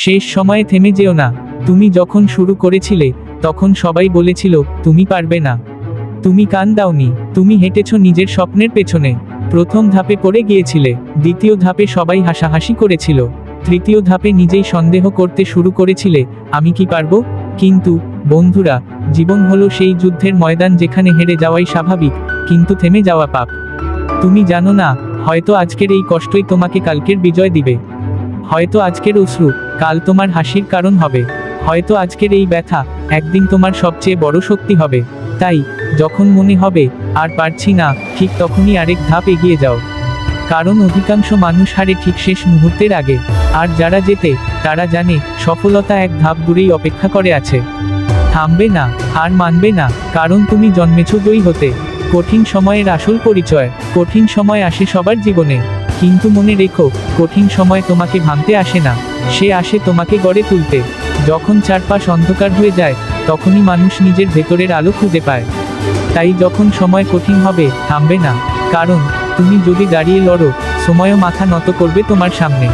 শেষ সময়ে থেমে যেও না। তুমি যখন শুরু করেছিলে, তখন সবাই বলেছিল, তুমি পারবে না। তুমি কান দাওনি। তুমি হেঁটেছ নিজের স্বপ্নের পেছনে। প্রথম ধাপে পড়ে গিয়েছিলে। দ্বিতীয় ধাপে সবাই হাসাহাসি করেছিল। তৃতীয় ধাপে নিজেই সন্দেহ করতে শুরু করেছিলে, আমি কি পারব? কিন্তু, বন্ধুরা, জীবন হলো সেই যুদ্ধের ময়দান যেখানে হেরে যাওয়াই স্বাভাবিক, কিন্তু থেমে যাওয়া পাপ। তুমি জানো না, হয়তো আজকের এই কষ্টই তোমাকে কালকের বিজয় দিবে। হয়তো আজকের অশ্রু, কাল তোমার হাসির কারণ হবে। হয়তো আজকের এই ব্যথা, একদিন তোমার সবচেয়ে বড় শক্তি হবে। তাই, যখন মনে হবে, আর পারছি না, ঠিক তখনই আরেক ধাপ এগিয়ে যাও। কারণ অধিকাংশ মানুষ হারে ঠিক শেষ মুহূর্তের আগে। আর যারা যেতে তারা জানে, সফলতা এক ধাপ দূরেই অপেক্ষা করে আছে। থামবে না, হার মানবে না, কারণ তুমি জন্মেছ দই হতে। কঠিন সময়ের আসল পরিচয়, কঠিন সময় আসে সবার জীবনে। কিন্তু মনে রেখো, কঠিন সময় তোমাকে ভাঙতে আসে না, সে আসে তোমাকে গড়ে তুলতে। যখন চারপাশ অন্ধকার হয়ে যায়, তখনই মানুষ নিজের ভেতরের আলো খুঁজে পায়। তাই যখন সময় কঠিন হবে, থামবে না। কারণ, তুমি যদি দাঁড়িয়ে লড়ো, সময়ও মাথা নত করবে তোমার সামনে।